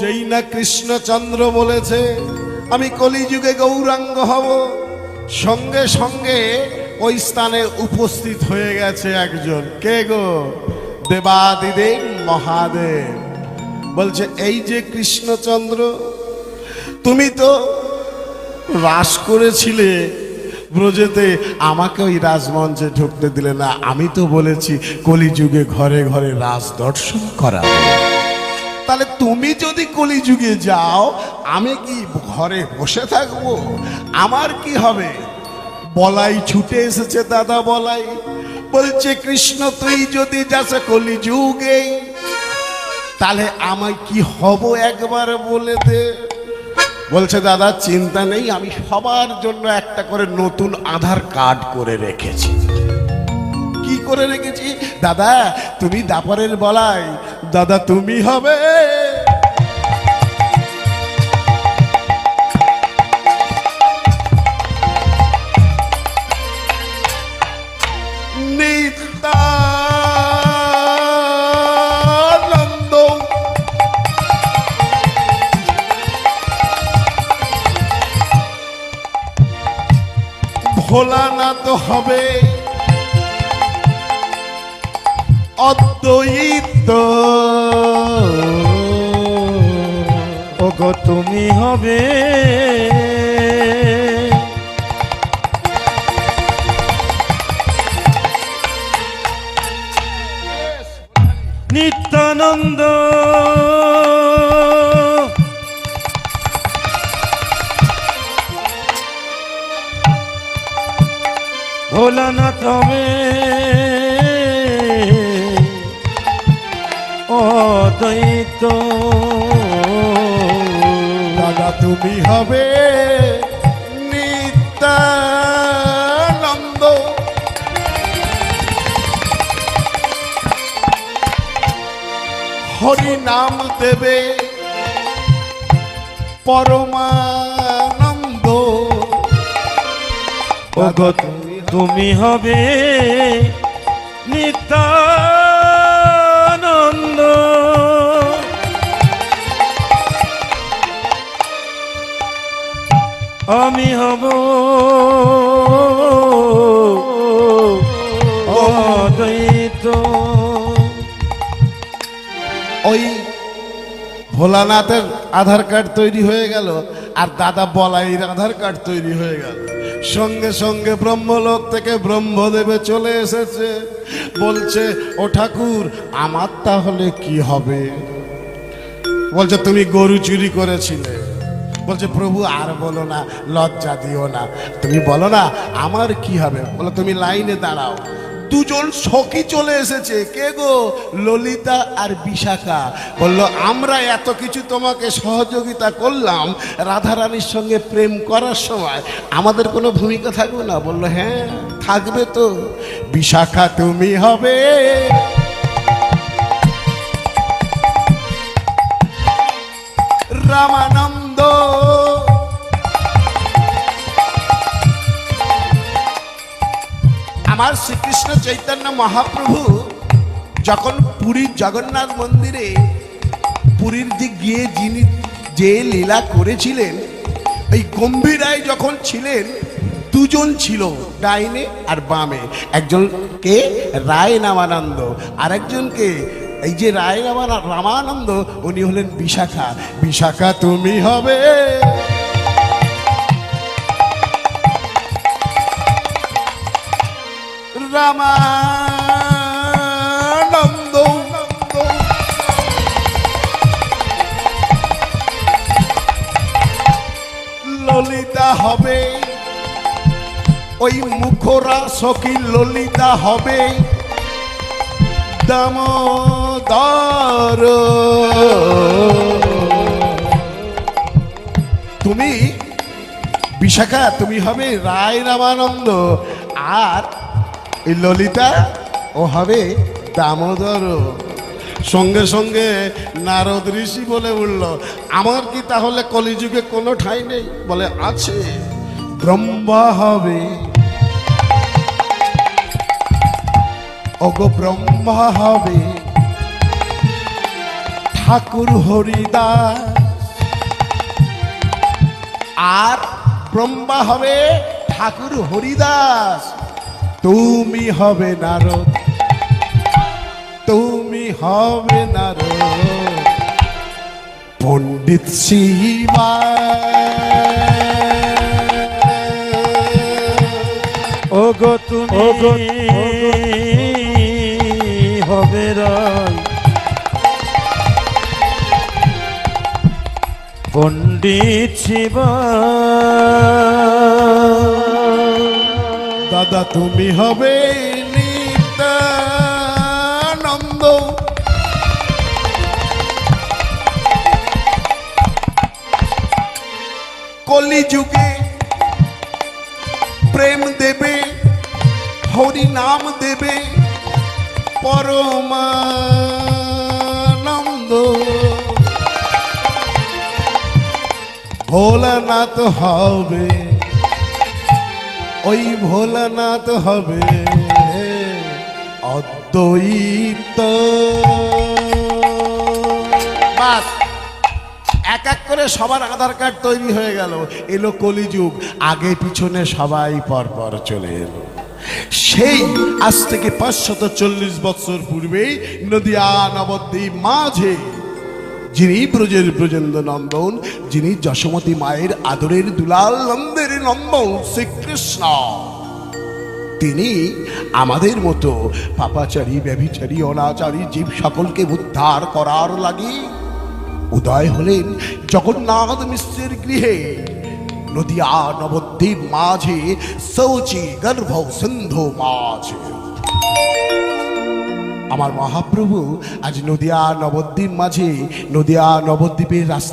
যেই না কৃষ্ণচন্দ্র বলেছে, আমি কলিযুগে গৌরাঙ্গ হব। সঙ্গে সঙ্গে ওই স্থানে উপস্থিত হয়ে গেছে একজন। কে গো? দেবাদিদেব মহাদেব। বলছে, এই যে কৃষ্ণচন্দ্র, তুমি তো রাস করেছিলে ব্রজেতে, আমাকে ওই রাজমঞ্চে ঢুকতে দিলে না। আমি তো বলেছি, কলিযুগে ঘরে ঘরে রাজ দর্শন করা তাহলে তুমি যদি কলিযুগে যাও, আমি কি ঘরে বসে থাকব? আমার কি হবে? বলাই ছুটে এসেছে দাদা বলাই। বলছে, কৃষ্ণ, তুই যদি যাস কলিযুগে, তাহলে আমায় কি হব একবার বলে দে। বলছে, দাদা, চিন্তা নেই, আমি সবার জন্য একটা করে নতুন আধার কার্ড করে রেখেছি। কি করে রেখেছি? দাদা, তুমি দাপরের বলাই দাদা তুমি হবে। ভোলানাথ হবে। অদ্বৈত। ওগো তুমি হবে অদ্বৈত। দাদা তুমি হবে নিত্যানন্দ। হরি নাম দেবে পরমানন্দ। তুমি হবে ভোলানাথের আধার কার্ড তৈরি হয়ে গেল আর দাদা বলাইয়ের আধার কার্ড তৈরি হয়ে গেল। সঙ্গে সঙ্গে ব্রহ্মলোক থেকে ব্রহ্মদেবে চলে এসেছে। বলছে, ও ঠাকুর, আমার তাহলে কি হবে? বলছে, তুমি গরু চুরি করেছিলে। বলছে, প্রভু, আর বলো না, লজ্জা দিও না। তুমি বলো না, আমার কি হবে? বলো, তুমি লাইনে দাঁড়াও। দুজন সখী চলে এসেছে। কে গো? ললিতা আর বিশাখা। বলল, আমরা এত কিছু তোমাকে সহযোগিতা করলাম রাধারানীর সঙ্গে প্রেম করার সময়। আমাদের কোনো ভূমিকা থাকবে না? বলল হ্যাঁ থাকবে তো। বিশাখা, তুমি হবে। রামানন্দ আমার শ্রীকৃষ্ণ চৈতন্য মহাপ্রভু যখন পুরীর জগন্নাথ মন্দিরে পুরীর দিক গিয়ে যিনি যে লীলা করেছিলেন এই গম্ভীরায় যখন ছিলেন, দুজন ছিল ডাইনে আর বামে। একজন কে রায় নামানন্দ আর একজনকে এই যে রায় রামানন্দ, উনি হলেন বিশাখা। বিশাখা তুমি হবে। ললিতা হবে ওই মুখরা সখী ললিতা হবে দামোদর তুমি বিশাখা তুমি হবে রায় রামানন্দ আর এই ললিতা, ও হবে দামোদর। সঙ্গে সঙ্গে নারদ ঋষি বলে উঠল, আমার কি তাহলে কলিযুগে কোনো ঠাঁই নেই? বলে, আছে, ব্রহ্মা হবে। ওগো ব্রহ্মা হবে। ঠাকুর হরিদাস। আর ব্রহ্মা হবে ঠাকুর হরিদাস। তুমি হবে নারদ। তুমি হবে নারদ। পণ্ডিত শিবা ও গো তুমি হবে রায়। পণ্ডিত শিবা দাদা তুমি হবে নিত্যানন্দ। কলিযুগে প্রেম দেবে হরি নাম দেবে পরমানন্দ। ভোলানাথ হবে ওই ভোলানাথ হবে অদ্বৈত। এক এক করে সবার আধার কার্ড তৈরি হয়ে গেল। এলো কলিযুগ, আগে পিছনে সবাই পরপর চলে এলো। সেই আজ থেকে পাঁচশত চল্লিশ বছর পূর্বেই নদিয়া, নবদ্বীপ মাঝে যিনি ব্রজের ব্রজেন্দ্র নন্দন যিনি যশোমতী মায়ের আদরের দুলাল নন্দের নন্দন শ্রীকৃষ্ণ। তিনি আমাদের মতো পাপাচারী, ব্যভিচারী, অনাচারী জীব সকলকে উদ্ধার করার লাগি উদয় হলেন জগন্নাথ মিশ্রের গৃহে। নদিয়া নবদ্বীপ মাঝে শৌচি গর্ভ সিন্ধু মাঝে। আমার মহাপ্রভু আজ নদিয়া নবদ্বীপ মাঝে নদিয়া নবদ্বীপের রাস্তা